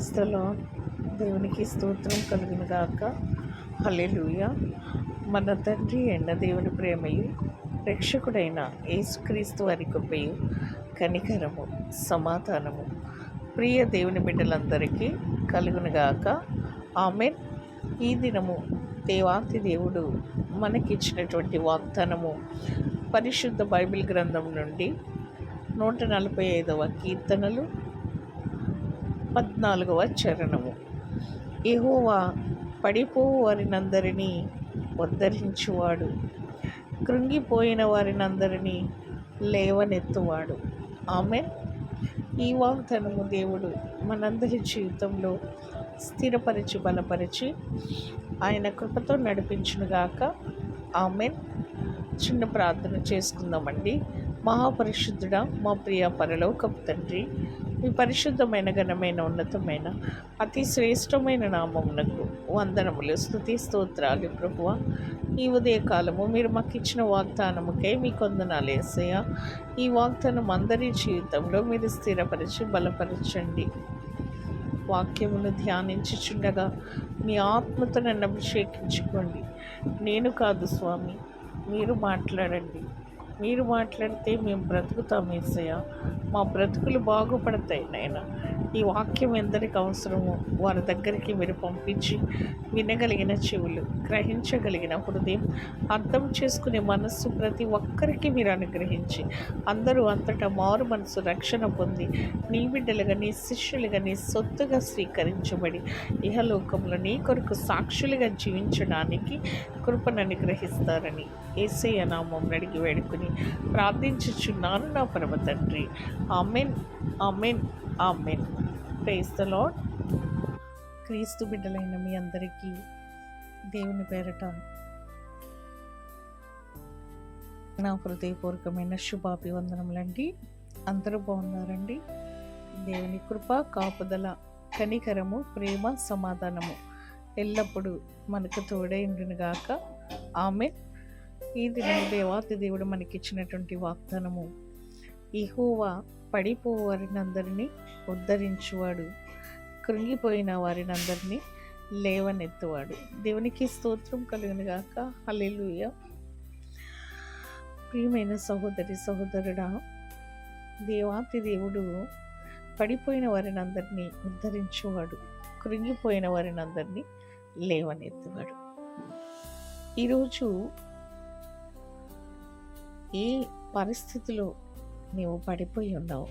క్రీస్తులో దేవునికి స్తోత్రం కలిగిన గాక. హలెలుయ మన తండ్రి ఎండ దేవుని ప్రేమయు రక్షకుడైన యేసుక్రీస్తు వారి కృపయు కనికరము సమాధానము ప్రియ దేవుని బిడ్డలందరికీ కలుగును గాక. ఆమెన్. ఈ దినము దేవాంతి దేవుడు మనకిచ్చినటువంటి వాగ్దానము పరిశుద్ధ బైబిల్ గ్రంథం నుండి నూట నలభై ఐదవ కీర్తనలు పద్నాలుగవ చరణము. ఎహోవా పడిపోవు వారినందరినీ ఉద్ధరించువాడు. కృంగిపోయిన వారినందరినీ లేవనెత్తువాడు. ఆమె ఈ వాగ్దానము దేవుడు మనందరి జీవితంలో స్థిరపరిచి బలపరిచి ఆయన కృపతో నడిపించునుగాక ఆమె చిన్న ప్రార్థన చేసుకుందామండి. మహాపరిశుద్ధుడ మా ప్రియ పరలోకపు తండ్రి మీ పరిశుద్ధమైన ఘనమైన ఉన్నతమైన అతి శ్రేష్టమైన నామమునకు వందనములు. స్థుతి స్తోత్రాలు ప్రభువ. ఈ ఉదయకాలము మీరు మాకు ఇచ్చిన వాగ్దానముకై మీ కొందనాలు వేసయ్య ఈ వాగ్దానం అందరి జీవితంలో మీరు స్థిరపరిచి బలపరచండి. వాక్యమును ధ్యానించుచుండగా మీ ఆత్మతో నన్ను అభిషేకించుకోండి. నేను కాదు స్వామి మీరు మాట్లాడండి. మీరు మాట్లాడితే మేము బ్రతుకుతాం ఏసయ్య. మా బ్రతుకులు బాగుపడతాయి నాయన. ఈ వాక్యం ఎందరికి అవసరమో వారి దగ్గరికి మీరు పంపించి వినగలిగిన చెవులు గ్రహించగలిగిన హృదయం అర్థం చేసుకునే మనస్సు ప్రతి ఒక్కరికి మీరు అనుగ్రహించి అందరూ అంతటా మారు మనసు రక్షణ పొంది నీ బిడ్డలుగా నీ శిష్యులుగా నీ సొత్తుగా స్వీకరించబడి ఇహలోకంలో నీ కొరకు సాక్షులుగా జీవించడానికి కృపను అనుగ్రహిస్తారని ఏసయ్య నామం అడిగి వేడుకుని ప్రార్థించుచున్నాను నా పరమ తండ్రి. Amen amen amen. Praise the lord క్రీస్తు బిడ్డలైన మీ అందరికీ దేవుని పేరట నా హృదయపూర్వకమైన శుభాభివందనములండి. అందరూ బాగున్నారండి? దేవుని కృప కాపుదల కనికరము ప్రేమ సమాధానము ఎల్లప్పుడూ మనకు తోడై ఉండునుగాక. ఆమె ఈ దినం దేవాతి దేవుడు మనకిచ్చినటువంటి వాగ్దానము. ఇహోవా పడిపోవారినందరినీ ఉద్ధరించువాడు. కృంగిపోయిన వారినందరినీ లేవనెత్తువాడు. దేవునికి స్తోత్రం కలుగును గాక. ప్రియమైన సహోదరి సహోదరుడా దేవాతి దేవుడు పడిపోయిన వారినందరినీ ఉద్ధరించువాడు. కృంగిపోయిన వారినందరినీ లేవనెత్తువాడు. ఈరోజు ఏ పరిస్థితిలో నీవు పడిపోయి ఉన్నావు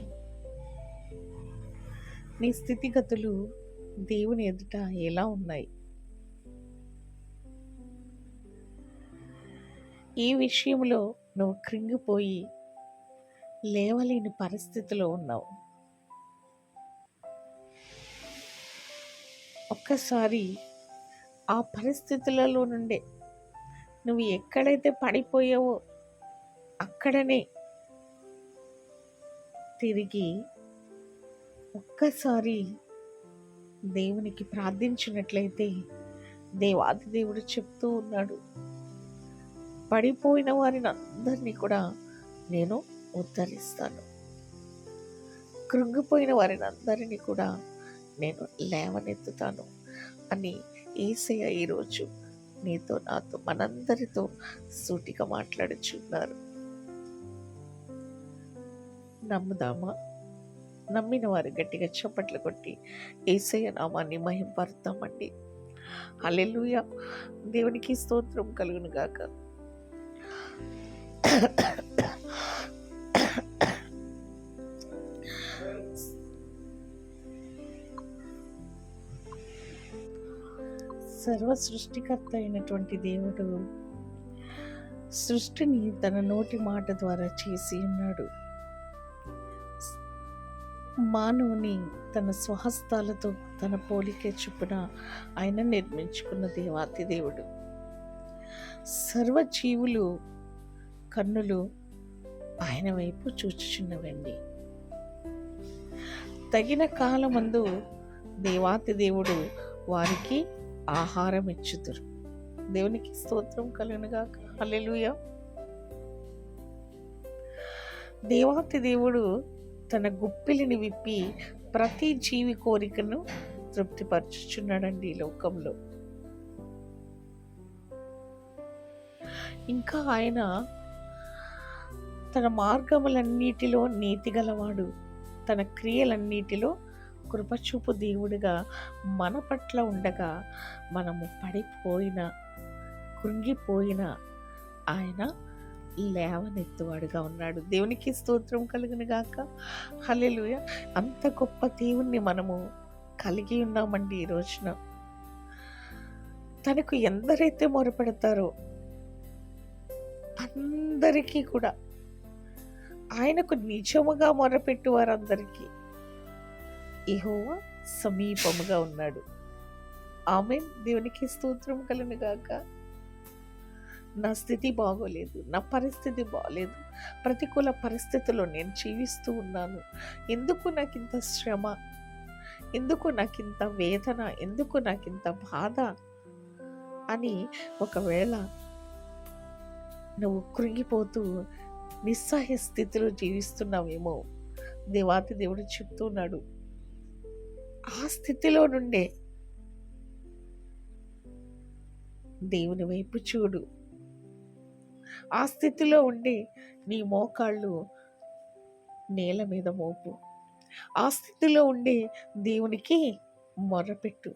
నీ స్థితిగతులు దేవుని ఎదుట ఎలా ఉన్నాయి? ఈ విషయంలో నువ్వు కృంగిపోయి లేవలేని పరిస్థితిలో ఉన్నావు. ఒక్కసారి ఆ పరిస్థితులలో నుండే నువ్వు ఎక్కడైతే పడిపోయావో అక్కడనే తిరిగి ఒక్కసారి దేవునికి ప్రార్థించినట్లయితే దేవాది దేవుడు చెప్తూ ఉన్నాడు. పడిపోయిన వారిని అందరినీ కూడా నేను ఉద్ధరిస్తాను. కృంగిపోయిన వారిని అందరినీ కూడా నేను లేవనెత్తుతాను అని ఏసయ్య ఈరోజు నీతో నాతో మనందరితో సూటిగా మాట్లాడుచున్నారు. నమ్ముదామా? నమ్మిన వారు గట్టిగా చప్పట్లు కొట్టి ఏసయ్య నామాన్ని మహింపరుతామండి అల్లెలుయ దేవునికి స్తోత్రం కలుగును గాక. సర్వ సృష్టికర్త అయినటువంటి దేవుడు సృష్టిని తన నోటి మాట ద్వారా చేసి ఉన్నాడు. మానవుని తన స్వహస్తాలతో తన పోలికే చొప్పున ఆయన నిర్మించుకున్న దేవాతి దేవుడు. సర్వజీవులు కన్నులు ఆయన వైపు చూచుచున్నవండి. తగిన కాలమందు దేవాతి దేవుడు వారికి ఆహారం ఇచ్చుతురు దేవునికి స్తోత్రం కలుగునుగా హల్లెలూయ. దేవాతి దేవుడు తన గుప్పిలిని విప్పి ప్రతి జీవి కోరికను తృప్తిపరచుచున్నాడండి ఈ లోకంలో. ఇంకా ఆయన తన మార్గములన్నిటిలో నీతి గలవాడు. తన క్రియలన్నిటిలో కృపచూపు దేవుడిగా మన పట్ల ఉండగా మనము పడిపోయిన కృంగిపోయిన ఆయన లేవనెత్తువాడుగా ఉన్నాడు. దేవునికి స్తోత్రం కలిగిన గాక. హల్లెలూయ. అంత గొప్ప దేవుణ్ణి మనము కలిగి ఉన్నామండి ఈ రోజున. తనకు ఎందరైతే మొరపెడతారో అందరికీ కూడా ఆయనకు నిజముగా మొరపెట్టు వారందరికీ ఇహోవా సమీపముగా ఉన్నాడు. ఆమె దేవునికి స్తోత్రం కలిగిన గాక. నా స్థితి బాగోలేదు నా పరిస్థితి బాగోలేదు. ప్రతికూల పరిస్థితుల్లో నేను జీవిస్తూ ఉన్నాను. ఎందుకు నాకు ఇంత శ్రమ? ఎందుకు నాకు ఇంత వేదన? ఎందుకు నాకు ఇంత బాధ? అని ఒకవేళ నువ్వు కృంగిపోతూ నిస్సహాయ స్థితిలో జీవిస్తున్నావేమో? దేవాతి దేవుడు చెప్తున్నాడు. ఆ స్థితిలో నుండే దేవుని వైపు చూడు. ఆ స్థితిలో ఉండి నీ మోకాళ్ళు నేల మీద మోపు. ఆ స్థితిలో ఉండి దేవునికి మొరపెట్టు.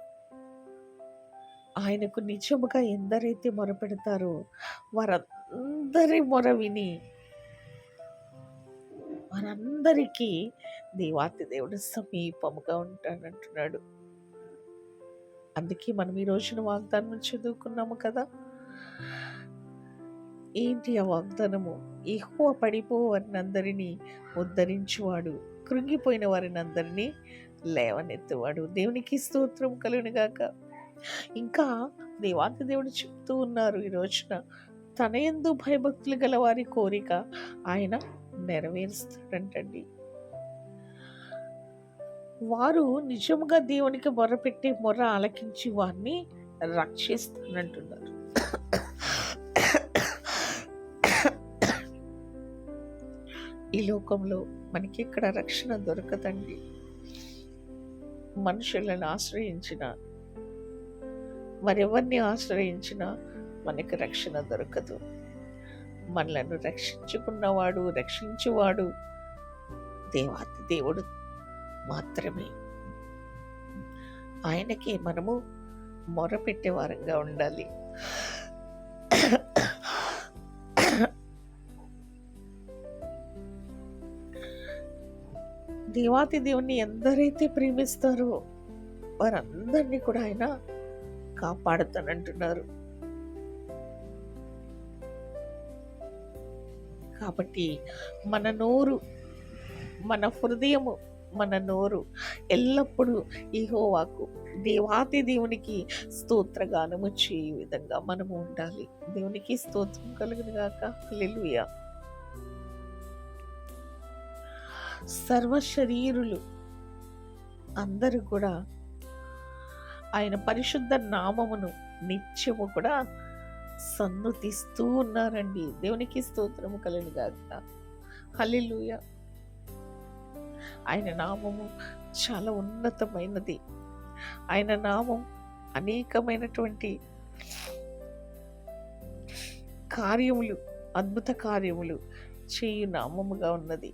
ఆయనకు నిజముగా ఎందరైతే మొరపెడతారో వారందరి మొర విని వారందరికీ దేవాతి దేవుడు సమీపముగా ఉంటానంటున్నాడు అందుకే మనం ఈ రోజున వాగ్దానం చదువుకున్నాము కదా. ఏంటి ఆ వాగ్దానము ఎక్కువ పడిపోవారినందరినీ ఉద్ధరించువాడు. కృంగిపోయిన వారిని అందరినీ లేవనెత్తువాడు. దేవునికి స్తోత్రం కలుగునుగాక ఇంకా దేవాంత దేవుడు చెప్తూ ఉన్నారు ఈ రోజున. తన ఎందు భయభక్తులు గల వారి కోరిక ఆయన నెరవేరుస్తాడంటండి. వారు నిజముగా దేవునికి మొర్రపెట్టి మొర్ర ఆలకించి వారిని రక్షిస్తానంటున్నారు. ఈ లోకంలో మనకి ఇక్కడ రక్షణ దొరకదండి? మనుషులను ఆశ్రయించిన మరెవరిని ఆశ్రయించినా మనకి రక్షణ దొరకదు. మనలను రక్షించుకున్నవాడు రక్షించువాడు దేవాతి దేవుడు మాత్రమే. ఆయనకి మనము మొరపెట్టే వారంగా ఉండాలి. దేవాతి దేవుణ్ణి ఎందరైతే ప్రేమిస్తారో వారందరినీ కూడా ఆయన కాపాడుతానంటున్నారు. కాబట్టి మన నోరు మన హృదయము మన నోరు ఎల్లప్పుడూ ఇహోవాకు దేవాతి దేవునికి స్తోత్రగానము చేయ విధంగా మనము ఉండాలి. దేవునికి స్తోత్రం కలుగును గాక. సర్వశరీరులు అందరూ కూడా ఆయన పరిశుద్ధ నామమును నిత్యము కూడా సన్నుతిస్తూ ఉన్నారండి. దేవునికి స్తోత్రము కలను గాక. హలిలుయ ఆయన నామము చాలా ఉన్నతమైనది. ఆయన నామం అనేకమైనటువంటి కార్యములు అద్భుత కార్యములు చేయు నామముగా ఉన్నది.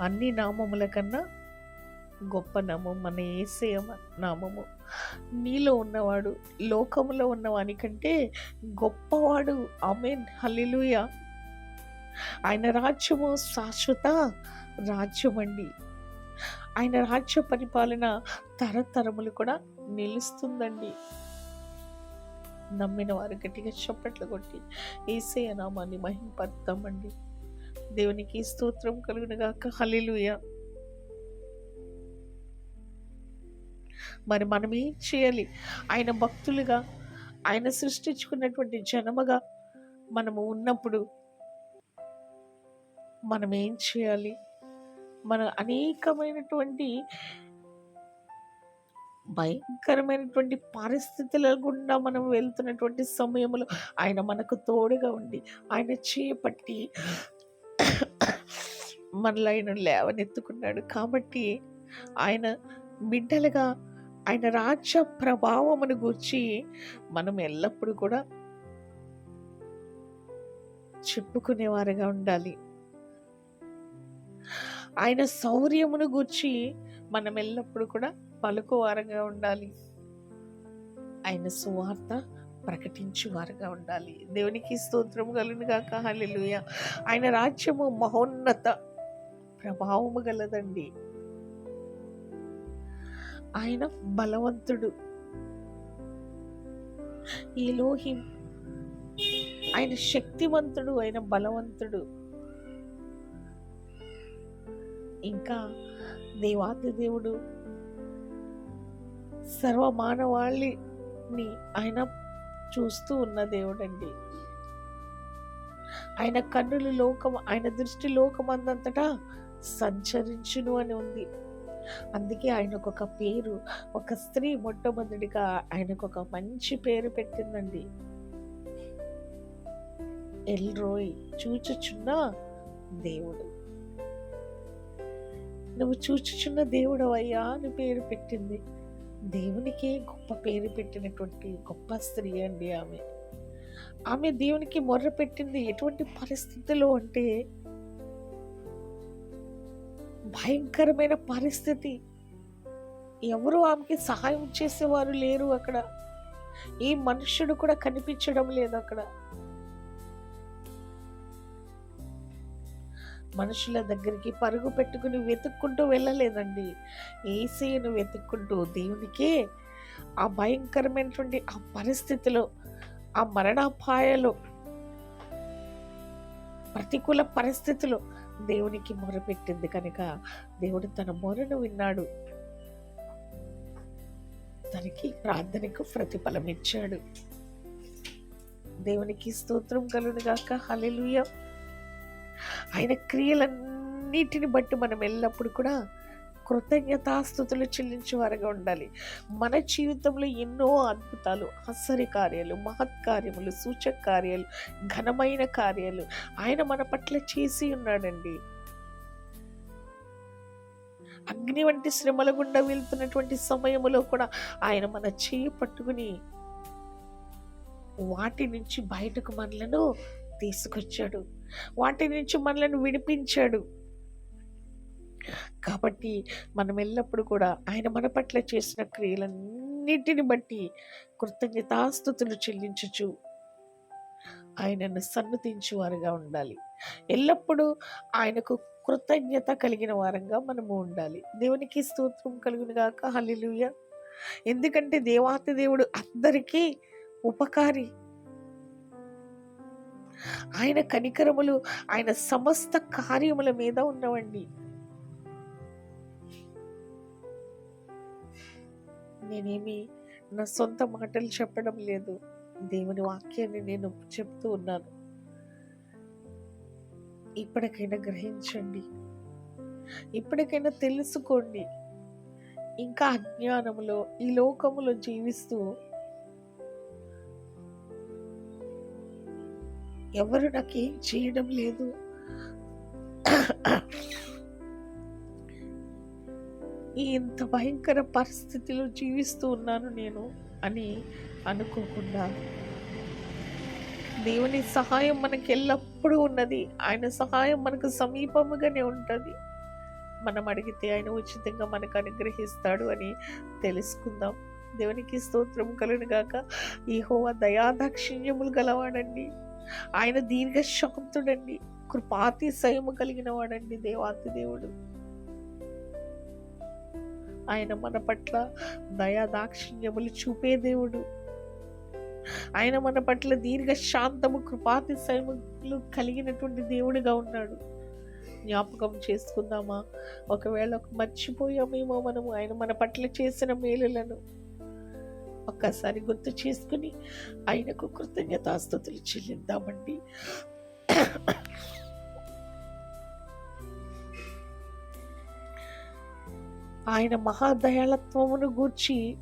అన్ని నామముల కన్నా గొప్ప నామం మన ఏసయ నామము. నీలో ఉన్నవాడు లోకములో ఉన్నవాని కంటే గొప్పవాడు. ఆమెన్. హలిలుయ ఆయన రాజ్యము శాశ్వత రాజ్యమండి. ఆయన రాజ్య పరిపాలన తరతరములు కూడా నిలుస్తుందండి. నమ్మిన వారు గట్టిగా చప్పట్లు కొట్టి ఏసయ నామాన్ని మహింపడతామండి దేవునికి స్తోత్రం కలుగునుగాక హలిలుయ మరి మనం ఏం చేయాలి? ఆయన భక్తులుగా ఆయన సృష్టించుకున్నటువంటి జనముగా మనము ఉన్నప్పుడు మనం ఏం చేయాలి? మన అనేకమైనటువంటి భయంకరమైనటువంటి పరిస్థితుల గుండా మనం వెళ్తున్నటువంటి సమయంలో ఆయన మనకు తోడుగా ఉండి ఆయన చేపట్టి మనలో ఆయన లేవనెత్తుకున్నాడు. కాబట్టి ఆయన బిడ్డలుగా ఆయన రాజ్య ప్రభావమును గూర్చి మనం ఎల్లప్పుడూ కూడా చెప్పుకునేవారుగా ఉండాలి. ఆయన శౌర్యమును గూర్చి మనం ఎల్లప్పుడూ కూడా పలుకువారుగా ఉండాలి. ఆయన సువార్త ప్రకటించేవారుగా ఉండాలి. దేవునికి స్తోత్రం కలుగును గాక ఆయన రాజ్యము మహోన్నత ప్రభావము గలదండి. ఆయన బలవంతుడు. ఈ లోహి ఆయన శక్తివంతుడు ఆయన బలవంతుడు. ఇంకా దేవాతి దేవుడు సర్వ మానవాళిని ఆయన చూస్తూ ఉన్న దేవుడండి. ఆయన కన్నులు లోకం ఆయన దృష్టి లోకమందంతటా సంచరించును అని ఉంది. అందుకే ఆయనకు ఒక పేరు ఒక స్త్రీ మొట్టమొదటిగా ఆయనకు ఒక మంచి పేరు పెట్టిందండి. ఎల్రోయ్ చూచుచున్న దేవుడు. నువ్వు చూచుచున్న దేవుడు అయ్యా అని పేరు పెట్టింది. దేవునికి గొప్ప పేరు పెట్టినటువంటి గొప్ప స్త్రీ అండి ఆమె. ఆమె దేవునికి మొర్ర పెట్టింది ఎటువంటి పరిస్థితిలో అంటే భయంకరమైన పరిస్థితి. ఎవరు ఆమెకి సహాయం చేసేవారు లేరు అక్కడ. ఏ మనుష్యుడు కూడా కనిపించడం లేదు అక్కడ. మనుషుల దగ్గరికి పరుగు పెట్టుకుని వెతుక్కుంటూ వెళ్ళలేదండి. ఏసీను వెతుక్కుంటూ దేవునికే ఆ భయంకరమైనటువంటి ఆ పరిస్థితిలో ఆ మరణాపాయలో ప్రతికూల పరిస్థితిలో దేవునికి మొరపెట్టింది కనుక దేవుడు తన మొరను విన్నాడు. తనకి ప్రార్థనకు ప్రతిఫలం ఇచ్చాడు. దేవునికి స్తోత్రం కలుగును గాక. హల్లెలూయా. ఆయన క్రియలన్నిటిని బట్టి మనం ఎల్లప్పుడు కూడా కృతజ్ఞతాస్థుతులు చెల్లించేవారుగా ఉండాలి. మన జీవితంలో ఎన్నో అద్భుతాలు ఆశ్చర్య కార్యాలు మహత్కార్యములు సూచక కార్యాలు ఘనమైన కార్యాలు ఆయన మన పట్ల చేసి ఉన్నాడండి. అగ్ని వంటి శ్రమల గుండా వెళ్తున్నటువంటి సమయంలో కూడా ఆయన మన చేయి పట్టుకుని వాటి నుంచి బయటకు మనలను తీసుకొచ్చాడు. వాటి నుంచి మనలను విడిపించాడు. కాబట్టి మనం ఎల్లప్పుడూ కూడా ఆయన మన పట్ల చేసిన క్రియలన్నిటిని బట్టి కృతజ్ఞతాస్థుతులు చెల్లించుచు ఆయనను సన్నతించు వారుగా ఉండాలి. ఎల్లప్పుడూ ఆయనకు కృతజ్ఞత కలిగిన వారంగా మనము ఉండాలి. దేవునికి స్తోత్రం కలిగిన గాక. హల్లెలూయ. ఎందుకంటే దేవాతి దేవుడు అందరికీ ఉపకారి. ఆయన కనికరములు ఆయన సమస్త కార్యముల మీద ఉన్నవండి నేనేమి నా సొంత మాటలు చెప్పడం లేదు. దేవుని వాక్యాన్ని నేను చెప్తూ ఉన్నాను. ఇప్పటికైనా గ్రహించండి. ఇప్పటికైనా తెలుసుకోండి. ఇంకా అజ్ఞానములో ఈ లోకములో జీవిస్తూ ఎవరు నాకేం చేయడం లేదు. ఇంత భయంకర పరిస్థితిలో జీవిస్తూ ఉన్నాను నేను అని అనుకోకుండా. దేవుని సహాయం మనకి ఎల్లప్పుడూ ఉన్నది. ఆయన సహాయం మనకు సమీపముగానే ఉంటుంది. మనం అడిగితే ఆయన ఉచితంగా మనకు అనుగ్రహిస్తాడు అని తెలుసుకుందాం. దేవునికి స్తోత్రం కలుగుగాక ఈ హోవా దయాదాక్షిణ్యములు గలవాడండి. ఆయన దీర్ఘశాంతుడండి. కృపాతిశయము కలిగిన వాడండి దేవాతి దేవుడు. ఆయన మన పట్ల దయాదాక్షిణ్యములు చూపే దేవుడు. ఆయన మన పట్ల దీర్ఘ శాంతము కృపాతిశయములు కలిగినటువంటి దేవుడిగా ఉన్నాడు. జ్ఞాపకం చేసుకుందామా? ఒకవేళ మర్చిపోయామేమో మనము ఆయన మన పట్ల చేసిన మేలులను ఒక్కసారి గుర్తు చేసుకుని ఆయనకు కృతజ్ఞతాస్థుతులు చెల్లిద్దామండి. ఆయన మహాదయాళత్వమును గూర్చి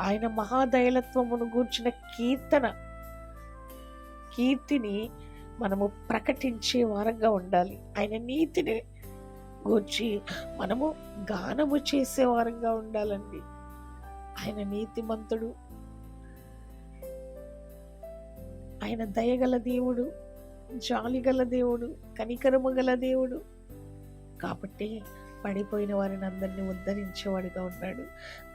ఆయన మహాదయాళత్వమును గూర్చిన కీర్తన కీర్తిని మనము ప్రకటించే వారంగా ఉండాలి. ఆయన నీతిని గూర్చి మనము గానము చేసే వారంగా ఉండాలండి. ఆయన నీతిమంతుడు ఆయన దయగల దేవుడు జాలిగల దేవుడు కనికరము గల దేవుడు కాబట్టి పడిపోయిన వారిని అందరినీ ఉద్ధరించేవాడిగా ఉన్నాడు.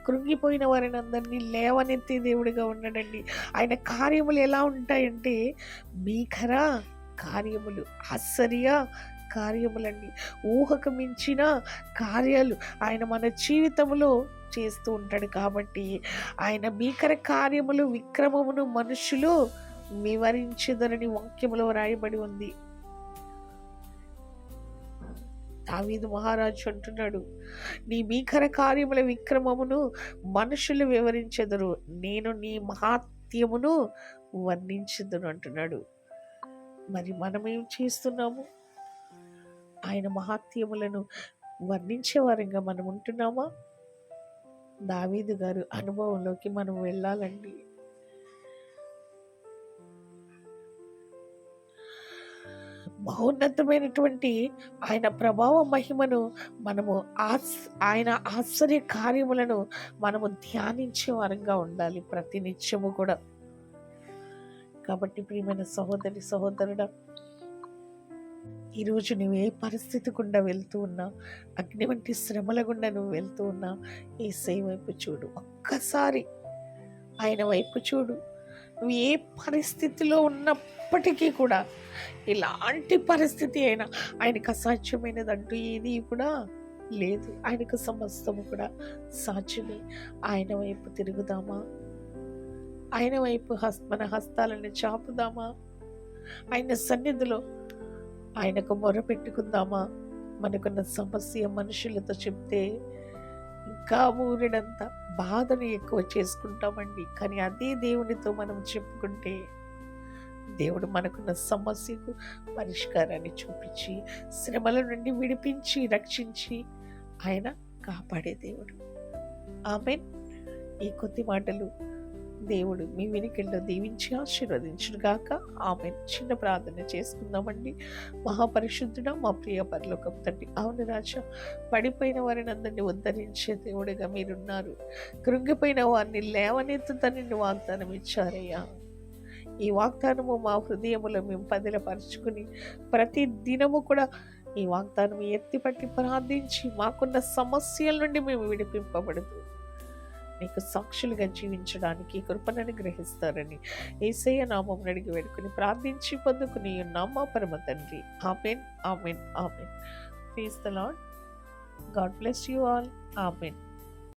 కృంగిపోయిన వారిని అందరినీ లేవనెత్తే దేవుడిగా ఉన్నాడండి. ఆయన కార్యములు ఎలా ఉంటాయంటే భీకర కార్యములు ఆశ్చర్య కార్యములండి. ఊహకు మించిన కార్యాలు ఆయన మన జీవితంలో చేస్తూ ఉంటాడు కాబట్టి ఆయన భీకర కార్యములు విక్రమమును మనుషులు వివరించదరని వాక్యములో రాయబడి ఉంది. దావీదు మహారాజు అంటున్నాడు నీ భీకర కార్యముల విక్రమమును మనుషులు వివరించెదరు నేను నీ మహాత్యమును వర్ణించదును అంటున్నాడు. మరి మనం ఏం చేస్తున్నాము? ఆయన మహాత్యములను వర్ణించే వారంగా మనం ఉంటున్నామా? దావీదు గారు అనుభవంలోకి మనం వెళ్ళాలండి. మహోన్నతమైనటువంటి ఆయన ప్రభావ మహిమను మనము ఆస్ ఆయన ఆశ్చర్య కార్యములను మనము ధ్యానించే వారంగా ఉండాలి ప్రతి నిత్యము కూడా. కాబట్టి ప్రియమైన సహోదరి సహోదరుడా ఈరోజు నువ్వు ఏ పరిస్థితి గుండా వెళ్తూ ఉన్నా అగ్ని వంటి శ్రమల గుండా నువ్వు వెళ్తూ ఉన్నా ఈ వైపు చూడు. ఒక్కసారి ఆయన వైపు చూడు. నువ్వు ఏ పరిస్థితిలో ఉన్నప్పటికీ కూడా ఎలాంటి పరిస్థితి అయినా ఆయనకు అసాధ్యమైనది అంటూ ఏది కూడా లేదు. ఆయనకు సమస్తము కూడా సాధ్యమే. ఆయన వైపు తిరుగుదామా? ఆయన వైపు హస్ మన హస్తాలను చాపుదామా? ఆయన సన్నిధిలో ఆయనకు మొర పెట్టుకుందామా మనకున్న సమస్య మనుషులతో చెప్తే ఇంకా ఊరిడంత బాధను ఎక్కువ చేసుకుంటామండి. కానీ అదే దేవునితో మనం చెప్పుకుంటే దేవుడు మనకున్న సమస్యకు పరిష్కారాన్ని చూపించి శ్రమల నుండి విడిపించి రక్షించి ఆయన కాపాడే దేవుడు. ఆమె ఈ కొద్ది మాటలు దేవుడు మీ వెనుకల్లో దీవించి ఆశీర్వదించును గాక. ఆమె చిన్న ప్రార్థన చేసుకుందామండి. మహాపరిశుద్ధుడ మా ప్రియ పరలోకం తండ్రి. అవును రాజా పడిపోయిన వారిని అందరినీ ఉద్ధరించే దేవుడిగా మీరున్నారు. కృంగిపోయిన వారిని లేవనెత్తుతని వాగ్దానం ఇచ్చారయ్యా. ఈ వాగ్దానము మా హృదయములో మేము పదిలపరుచుకుని ప్రతి దినము కూడా ఈ వాగ్దానం ఎత్తిపట్టి ప్రార్థించి మాకున్న సమస్యల నుండి మేము విడిపింపబడదు. మీకు సాక్షులుగా జీవించడానికి కృపణను గ్రహిస్తారని ఏసయ్య నామం అడిగి వేడుకుని ప్రార్థించి పొందుకుని నామా పరమ తండ్రి. Amen amen amen. Praise the lord god bless you all amen